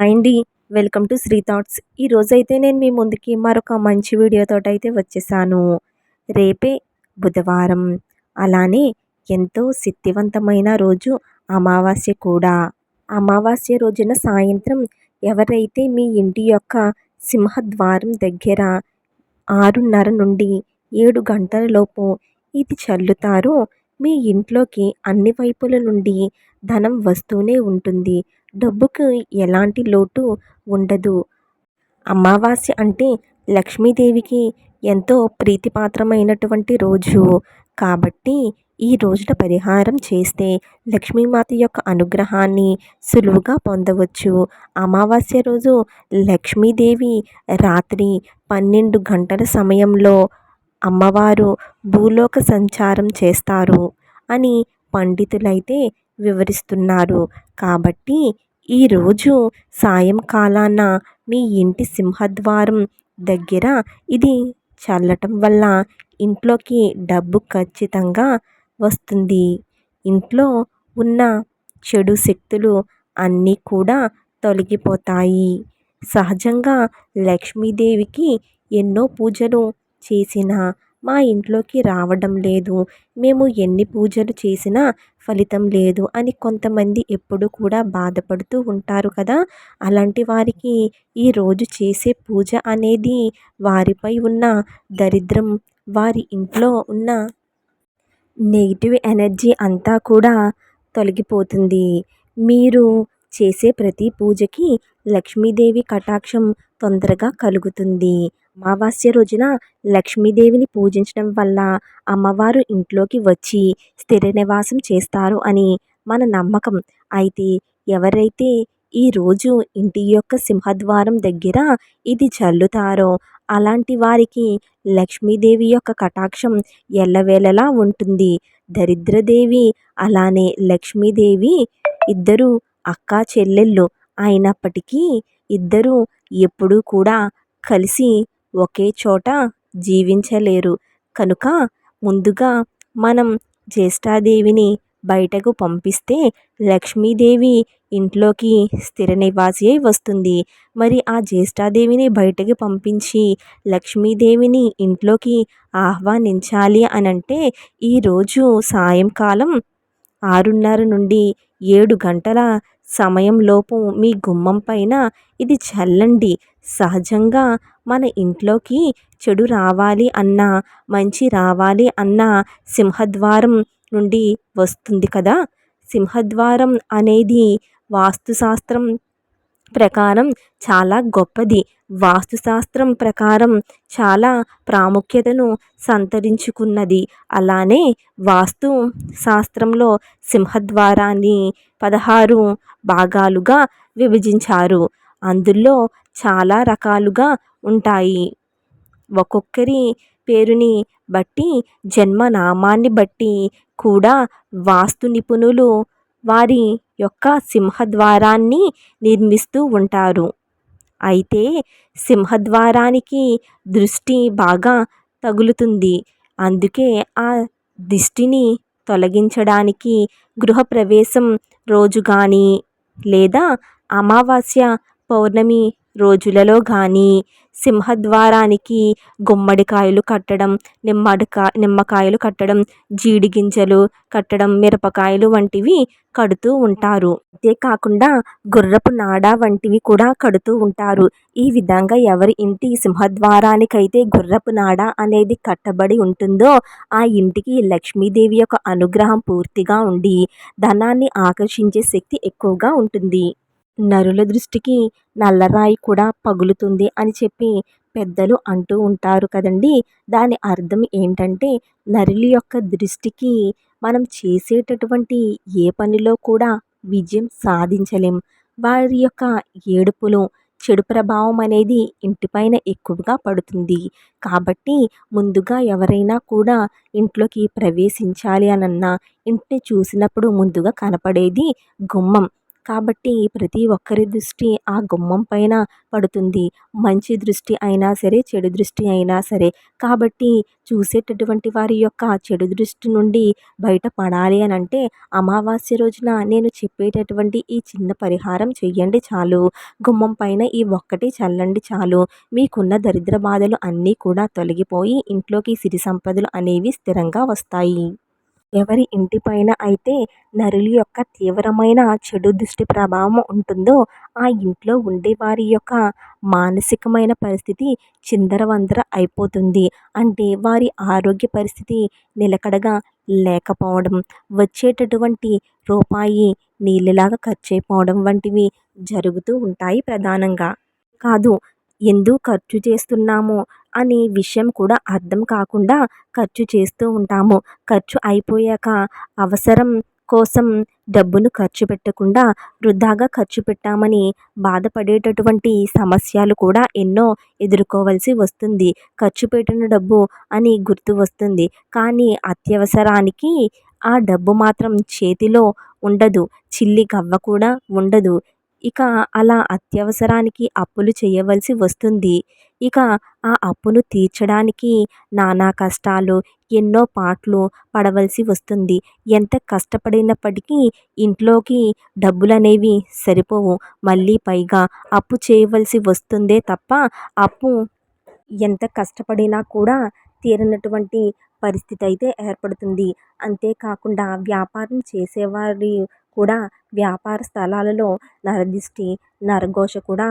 అండి welcome to Shri thoughts. ఈరోజైతే నేను మీ ముందుకి మరొక మంచి వీడియోతో అయితే వచ్చేసాను. రేపే బుధవారం. అలానే ఎంతో శక్తివంతమైన రోజు అమావాస్య కూడా. అమావాస్య రోజున సాయంత్రం ఎవరైతే మీ ఇంటి యొక్క సింహద్వారం దగ్గర ఆరున్నర నుండి ఏడు గంటల లోపు ఇది చల్లుతారో మీ ఇంట్లోకి అన్ని వైపుల నుండి ధనం వస్తూనే ఉంటుంది. డబ్బుకు ఎలాంటి లోటు ఉండదు. అమావాస్య అంటే లక్ష్మీదేవికి ఎంతో ప్రీతిపాత్రమైనటువంటి రోజు. కాబట్టి ఈ రోజున పరిహారం చేస్తే లక్ష్మీమాత యొక్క అనుగ్రహాన్ని సులువుగా పొందవచ్చు. అమావాస్య రోజు లక్ష్మీదేవి రాత్రి పన్నెండు గంటల సమయంలో అమ్మవారు భూలోక సంచారం చేస్తారు అని పండితులైతే వివరిస్తున్నారు. కాబట్టి ఈరోజు సాయంకాలాన మీ ఇంటి సింహద్వారం దగ్గర ఇది చల్లటం వల్ల ఇంట్లోకి డబ్బు ఖచ్చితంగా వస్తుంది. ఇంట్లో ఉన్న చెడు శక్తులు అన్నీ కూడా తొలగిపోతాయి. సహజంగా లక్ష్మీదేవికి ఎన్నో పూజలు చేసిన మా ఇంట్లోకి రావడం లేదు. మేము ఎన్ని పూజలు చేసినా ఫలితం లేదు అని కొంతమంది ఎప్పుడు కూడా బాధపడుతూ ఉంటారు కదా. అలాంటి వారికి ఈరోజు చేసే పూజ అనేది వారిపై ఉన్న దరిద్రం వారి ఇంట్లో ఉన్న నెగిటివ్ ఎనర్జీ అంతా కూడా తొలగిపోతుంది. మీరు చేసే ప్రతి పూజకి లక్ష్మీదేవి కటాక్షం తొందరగా కలుగుతుంది. అమావాస్య రోజున లక్ష్మీదేవిని పూజించడం వల్ల అమ్మవారు ఇంట్లోకి వచ్చి స్థిర నివాసం చేస్తారు అని మన నమ్మకం. అయితే ఎవరైతే ఈరోజు ఇంటి యొక్క సింహద్వారం దగ్గర ఇది చల్లుతారో అలాంటి వారికి లక్ష్మీదేవి యొక్క కటాక్షం ఎల్లవేళలా ఉంటుంది. దరిద్రదేవి అలానే లక్ష్మీదేవి ఇద్దరు అక్కా చెల్లెళ్ళు అయినప్పటికీ ఇద్దరు ఎప్పుడూ కూడా కలిసి ఒకే చోట జీవించలేరు. కనుక ముందుగా మనం జ్యేష్ఠాదేవిని బయటకు పంపిస్తే లక్ష్మీదేవి ఇంట్లోకి స్థిర నివాసి అయి వస్తుంది. మరి ఆ జ్యేష్ఠాదేవిని బయటకి పంపించి లక్ష్మీదేవిని ఇంట్లోకి ఆహ్వానించాలి అని అంటే ఈరోజు సాయంకాలం ఆరున్నర నుండి ఏడు గంటల సమయంలోపు మీ గుమ్మం పైన ఇది చల్లండి. సహజంగా మన ఇంట్లోకి చెడు రావాలి అన్నా మంచి రావాలి అన్నా సింహద్వారం నుండి వస్తుంది కదా? సింహద్వారం అనేది వాస్తుశాస్త్రం ప్రకారం చాలా గొప్పది. వాస్తుశాస్త్రం ప్రకారం చాలా ప్రాముఖ్యతను సంతరించుకున్నది. అలానే వాస్తు శాస్త్రంలో సింహద్వారాన్ని పదహారు భాగాలుగా విభజించారు. అందులో చాలా రకాలుగా ఉంటాయి. ఒక్కొక్కరి పేరుని బట్టి జన్మనామాన్ని బట్టి కూడా వాస్తు నిపుణులు వారి యొక్క సింహద్వారాన్ని నిర్మిస్తూ ఉంటారు. అయితే సింహద్వారానికి దృష్టి బాగా తగులుతుంది. అందుకే ఆ దిష్టిని తొలగించడానికి గృహప్రవేశం రోజు కానీ లేదా అమావాస్య పౌర్ణమి రోజులలో కానీ సింహద్వారానికి గుమ్మడికాయలు కట్టడం నిమ్మడికా నిమ్మకాయలు కట్టడం జీడి గింజలు కట్టడం మిరపకాయలు వంటివి కడుతూ ఉంటారు. అంతేకాకుండా గుర్రపు నాడ వంటివి కూడా కడుతూ ఉంటారు. ఈ విధంగా ఎవరి ఇంటి సింహద్వారానికైతే గుర్రపు నాడ అనేది కట్టబడి ఉంటుందో ఆ ఇంటికి లక్ష్మీదేవి యొక్క అనుగ్రహం పూర్తిగా ఉండి ధనాన్ని ఆకర్షించే శక్తి ఎక్కువగా ఉంటుంది. నరుల దృష్టికి నల్లరాయి కూడా పగులుతుంది అని చెప్పి పెద్దలు అంటూ ఉంటారు కదండి. దాని అర్థం ఏంటంటే నరుల యొక్క దృష్టికి మనం చేసేటటువంటి ఏ పనిలో కూడా విజయం సాధించలేం. వారి యొక్క ఏడుపులు చెడు ప్రభావం అనేది ఇంటిపైన ఎక్కువగా పడుతుంది. కాబట్టి ముందుగా ఎవరైనా కూడా ఇంట్లోకి ప్రవేశించాలి అనన్నా ఇంటిని చూసినప్పుడు ముందుగా కనపడేది గుమ్మం. కాబట్టి ప్రతి ఒక్కరి దృష్టి ఆ గుమ్మం పైన పడుతుంది. మంచి దృష్టి అయినా సరే చెడు దృష్టి అయినా సరే. కాబట్టి చూసేటటువంటి వారి యొక్క చెడు దృష్టి నుండి బయటపడాలి అని అంటే అమావాస్య రోజున నేను చెప్పేటటువంటి ఈ చిన్న పరిహారం చెయ్యండి చాలు. గుమ్మం పైన ఈ ఒక్కటి చల్లండి చాలు. మీకున్న దరిద్ర బాధలు అన్నీ కూడా తొలగిపోయి ఇంట్లోకి సిరి సంపదలు అనేవి స్థిరంగా వస్తాయి. ఎవరి ఇంటిపైన అయితే నరుల యొక్క తీవ్రమైన చెడు దృష్టి ప్రభావం ఉంటుందో ఆ ఇంట్లో ఉండే వారి యొక్క మానసికమైన పరిస్థితి చిందరవందర అయిపోతుంది. అంటే వారి ఆరోగ్య పరిస్థితి నిలకడగా లేకపోవడం వచ్చేటటువంటి రూపాయి నీళ్ళలాగా ఖర్చు అయిపోవడం వంటివి జరుగుతూ ఉంటాయి ప్రధానంగా. కాదు ఎందుకు ఖర్చు చేస్తున్నాము అనే విషయం కూడా అర్థం కాకుండా ఖర్చు చేస్తూ ఉంటాము. ఖర్చు అయిపోయాక అవసరం కోసం డబ్బును ఖర్చు పెట్టకుండా వృధాగా ఖర్చు పెట్టామని బాధపడేటటువంటి సమస్యలు కూడా ఎన్నో ఎదుర్కోవాల్సి వస్తుంది. ఖర్చు పెట్టిన డబ్బు అని గుర్తు వస్తుంది. కానీ అత్యవసరానికి ఆ డబ్బు మాత్రం చేతిలో ఉండదు. చిల్లి గవ్వ కూడా ఉండదు. ఇక అలా అత్యవసరానికి అప్పులు చేయవలసి వస్తుంది. ఇక ఆ అప్పును తీర్చడానికి నానా కష్టాలు ఎన్నో పాట్లు పడవలసి వస్తుంది. ఎంత కష్టపడినప్పటికీ ఇంట్లోకి డబ్బులు అనేవి సరిపోవు. మళ్ళీ పైగా అప్పు చేయవలసి వస్తుందే తప్ప అప్పు ఎంత కష్టపడినా కూడా తీరనటువంటి పరిస్థితి అయితే ఏర్పడుతుంది. అంతేకాకుండా వ్యాపారం చేసేవారి కూడా వ్యాపార స్థలాలలో నరదిష్టి నరఘోష కూడా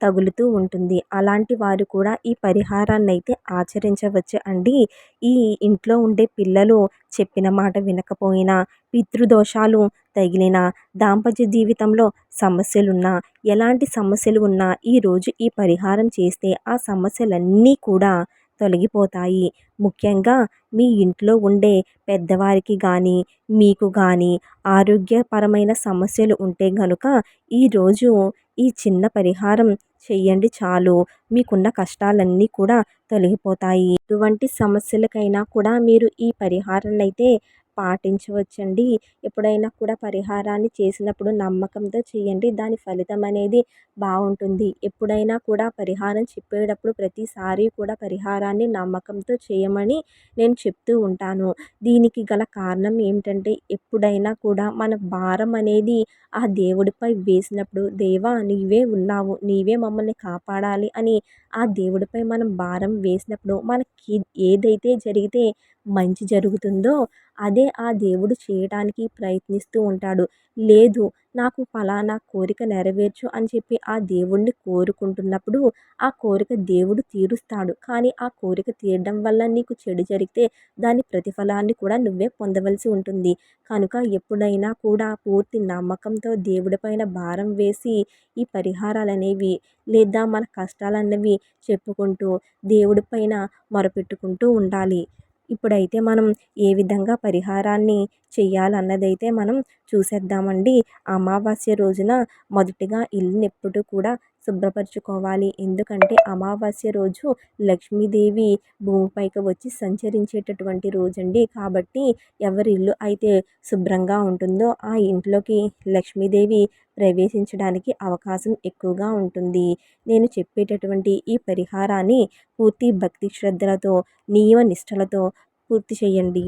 తగులుతూ ఉంటుంది. అలాంటి వారు కూడా ఈ పరిహారాన్ని అయితే ఆచరించవచ్చు అండి. ఈ ఇంట్లో ఉండే పిల్లలు చెప్పిన మాట వినకపోయినా పితృదోషాలు తగిలిన దాంపత్య జీవితంలో సమస్యలున్నా ఎలాంటి సమస్యలు ఉన్నా ఈరోజు ఈ పరిహారం చేస్తే ఆ సమస్యలన్నీ కూడా తొలగిపోతాయి. ముఖ్యంగా మీ ఇంట్లో ఉండే పెద్దవారికి కానీ మీకు కానీ ఆరోగ్యపరమైన సమస్యలు ఉంటే గనుక ఈరోజు ఈ చిన్న పరిహారం చెయ్యండి చాలు. మీకున్న కష్టాలన్నీ కూడా తొలగిపోతాయి. ఎటువంటి సమస్యలకైనా కూడా మీరు ఈ పరిహారాన్ని అయితే పాటించవచ్చండి. ఎప్పుడైనా కూడా పరిహారాన్ని చేసినప్పుడు నమ్మకంతో చేయండి. దాని ఫలితం అనేది బాగుంటుంది. ఎప్పుడైనా కూడా పరిహారం చెప్పేటప్పుడు ప్రతిసారి కూడా పరిహారాన్ని నమ్మకంతో చేయమని నేను చెప్తూ ఉంటాను. దీనికి గల కారణం ఏమిటంటే ఎప్పుడైనా కూడా మన భారం అనేది ఆ దేవుడిపై వేసినప్పుడు దేవా నీవే ఉన్నావు. నీవే మమ్మల్ని కాపాడాలి అని ఆ దేవుడిపై మనం భారం వేసినప్పుడు మనకి ఏదైతే జరిగితే మంచి జరుగుతుందో అదే ఆ దేవుడు చేయటానికి ప్రయత్నిస్తూ ఉంటాడు. లేదు నాకు ఫలానా కోరిక నెరవేర్చు అని చెప్పి ఆ దేవుణ్ణి కోరుకుంటున్నప్పుడు ఆ కోరిక దేవుడు తీరుస్తాడు. కానీ ఆ కోరిక తీరడం వల్ల నీకు చెడు జరిగితే దాని ప్రతిఫలాన్ని కూడా నువ్వే పొందవలసి ఉంటుంది. కనుక ఎప్పుడైనా కూడా పూర్తి నమ్మకంతో దేవుడి పైన భారం వేసి ఈ పరిహారాలు అనేవి లేదా మన కష్టాలన్నవి చెప్పుకుంటూ దేవుడి పైన మొరపెట్టుకుంటూ ఉండాలి. ఇప్పుడైతే మనం ఏ విధంగా పరిహారాన్ని చేయాలన్నదైతే మనం చూసేద్దామండి. అమావాస్య రోజున మొదటిగా ఇల్లుని ఎప్పుడు కూడా శుభ్రపరచుకోవాలి. ఎందుకంటే అమావాస్య రోజు లక్ష్మీదేవి భూమిపైకి వచ్చి సంచరించేటటువంటి రోజండి. కాబట్టి ఎవరి ఇల్లు అయితే శుభ్రంగా ఉంటుందో ఆ ఇంట్లోకి లక్ష్మీదేవి ప్రవేశించడానికి అవకాశం ఎక్కువగా ఉంటుంది. నేను చెప్పేటటువంటి ఈ పరిహారాన్ని పూర్తి భక్తి శ్రద్ధలతో నియమ నిష్టలతో పూర్తి చేయండి.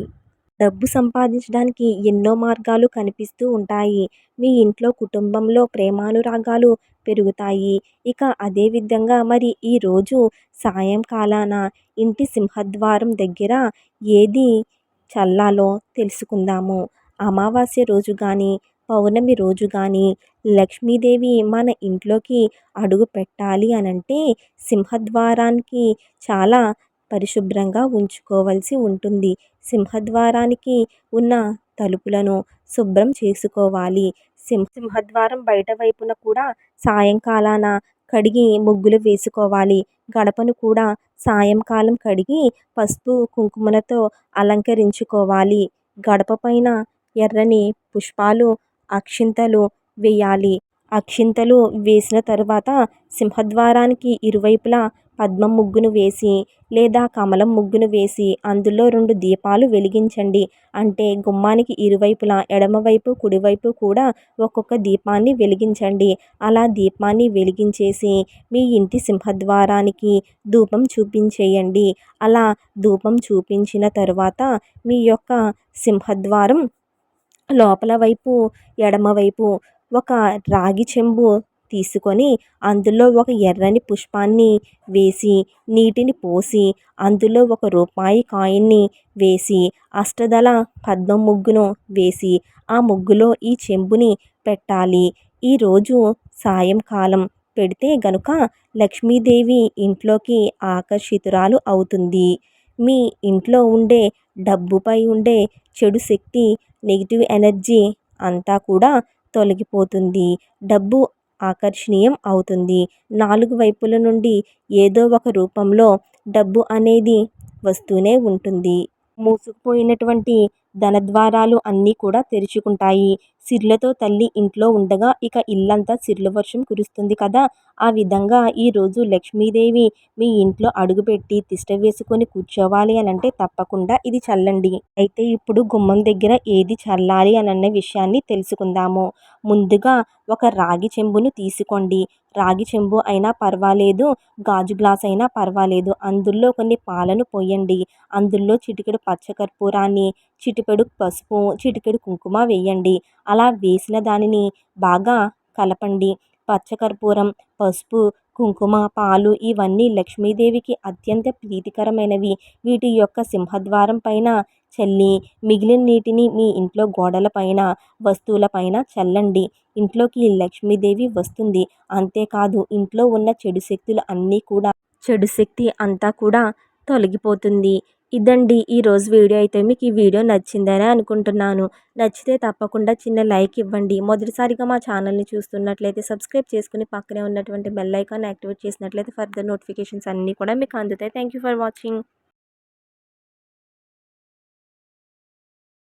డబ్బు సంపాదించడానికి ఎన్నో మార్గాలు కనిపిస్తూ ఉంటాయి. మీ ఇంట్లో కుటుంబంలో ప్రేమానురాగాలు పెరుగుతాయి. ఇక అదేవిధంగా మరి ఈరోజు సాయంకాలాన ఇంటి సింహద్వారం దగ్గర ఏది చల్లాలో తెలుసుకుందాము. అమావాస్య రోజు కానీ పౌర్ణమి రోజు కానీ లక్ష్మీదేవి మన ఇంట్లోకి అడుగు పెట్టాలి అని అంటే సింహద్వారానికి చాలా పరిశుభ్రంగా ఉంచుకోవలసి ఉంటుంది. సింహద్వారానికి ఉన్న తలుపులను శుభ్రం చేసుకోవాలి. సింహ సింహద్వారం బయట వైపున కూడా సాయంకాలాన కడిగి ముగ్గులు వేసుకోవాలి. గడపను కూడా సాయంకాలం కడిగి పసుపు కుంకుమలతో అలంకరించుకోవాలి. గడప పైన ఎర్రని పుష్పాలు అక్షింతలు వేయాలి. అక్షింతలు వేసిన తర్వాత సింహద్వారానికి ఇరువైపులా పద్మం ముగ్గును వేసి లేదా కమలం ముగ్గును వేసి అందులో రెండు దీపాలు వెలిగించండి. అంటే గుమ్మానికి ఇరువైపులా ఎడమవైపు కుడివైపు కూడా ఒక్కొక్క దీపాన్ని వెలిగించండి. అలా దీపాన్ని వెలిగించేసి మీ ఇంటి సింహద్వారానికి ధూపం చూపించేయండి. అలా ధూపం చూపించిన తరువాత మీ యొక్క సింహద్వారం లోపల వైపు ఎడమవైపు ఒక రాగి చెంబు తీసుకొని అందులో ఒక ఎర్రని పుష్పాన్ని వేసి నీటిని పోసి అందులో ఒక రూపాయి కాయిన్ని వేసి అష్టదళ పద్మం ముగ్గును వేసి ఆ ముగ్గులో ఈ చెంబుని పెట్టాలి. ఈరోజు సాయంకాలం పెడితే గనుక లక్ష్మీదేవి ఇంట్లోకి ఆకర్షితురాలు అవుతుంది. మీ ఇంట్లో ఉండే డబ్బుపై ఉండే చెడు శక్తి నెగిటివ్ ఎనర్జీ అంతా కూడా తొలగిపోతుంది. డబ్బు ఆకర్షణీయం అవుతుంది. నాలుగు వైపుల నుండి ఏదో ఒక రూపంలో డబ్బు అనేది వస్తూనే ఉంటుంది. మూసుకుపోయినటువంటి ధనద్వారాలు అన్నీ కూడా తెరుచుకుంటాయి. సిర్లతో తల్లి ఇంట్లో ఉండగా ఇక ఇల్లంతా సిర్ల వర్షం కురుస్తుంది కదా. ఆ విధంగా ఈరోజు లక్ష్మీదేవి మీ ఇంట్లో అడుగుపెట్టి తిష్ట వేసుకొని కూర్చోవాలి అని అంటే తప్పకుండా ఇది చల్లండి. అయితే ఇప్పుడు గుమ్మం దగ్గర ఏది చల్లాలి అని అన్న విషయాన్ని తెలుసుకుందాము. ముందుగా ఒక రాగి చెంబును తీసుకోండి. రాగి చెంబు అయినా పర్వాలేదు గాజు గ్లాస్ అయినా పర్వాలేదు. అందులో కొన్ని పాలను పోయండి. అందులో చిటికెడు పచ్చకర్పూరాన్ని చిటికెడు పసుపు చిటికెడు కుంకుమ వేయండి. అలా అలా వేసిన దానిని బాగా కలపండి. పచ్చకర్పూరం పసుపు కుంకుమ పాలు ఇవన్నీ లక్ష్మీదేవికి అత్యంత ప్రీతికరమైనవి. వీటి యొక్క సింహద్వారం పైన చల్లి మిగిలిన నీటిని మీ ఇంట్లో గోడల పైన వస్తువుల పైన చల్లండి. ఇంట్లోకి లక్ష్మీదేవి వస్తుంది. అంతేకాదు ఇంట్లో ఉన్న చెడు శక్తులు అన్నీ కూడా చెడు శక్తి అంతా కూడా తొలగిపోతుంది. ఇదండి ఈరోజు వీడియో. అయితే మీకు ఈ వీడియో నచ్చిందని అనుకుంటున్నాను. నచ్చితే తప్పకుండా చిన్న లైక్ ఇవ్వండి. మొదటిసారిగా మా ఛానల్ని చూస్తున్నట్లయితే సబ్స్క్రైబ్ చేసుకుని పక్కనే ఉన్నటువంటి బెల్ ఐకాన్ యాక్టివేట్ చేసినట్లయితే ఫర్దర్ నోటిఫికేషన్స్ అన్నీ కూడా మీకు అందుతాయి. Thank you for watching.